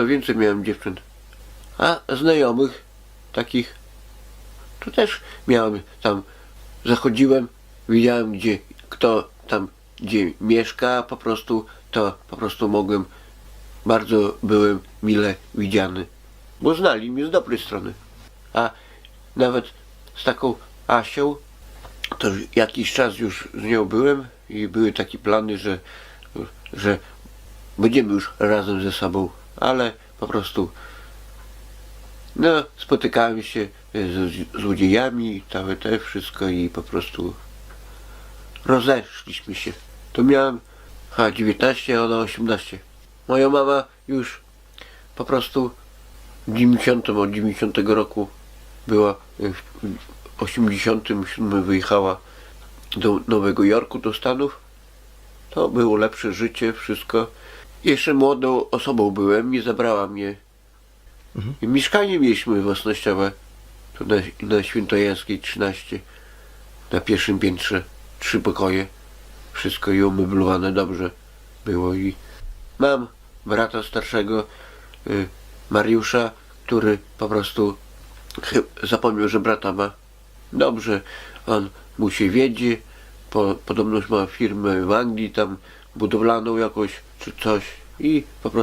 To więcej miałem dziewczyn. A znajomych takich to też miałem tam zachodziłem, widziałem gdzie kto tam gdzie mieszka, po prostu to po prostu mogłem bardzo byłem mile widziany. Bo znali mnie z dobrej strony. A nawet z taką Asią to jakiś czas już z nią byłem i były takie plany, że, że będziemy już razem ze sobą, ale po prostu no, spotykałem się z złodziejami, całe te wszystko i po prostu rozeszliśmy się. To miałem ha, 19, a ona 18. Moja mama już po prostu w 90, od 90 roku była w 87 wyjechała do Nowego Jorku, do Stanów. To było lepsze życie, wszystko. Jeszcze młodą osobą byłem, nie zabrała mnie. I mieszkanie mieliśmy własnościowe. Tu na, na Świętojańskiej 13. Na pierwszym piętrze. Trzy pokoje. Wszystko i umeblowane dobrze było. I mam brata starszego, y, Mariusza, który po prostu zapomniał, że brata ma. Dobrze, on mu się wiedzie. Po, podobność ma firmę w Anglii tam budowlaną jakoś czy coś i po prostu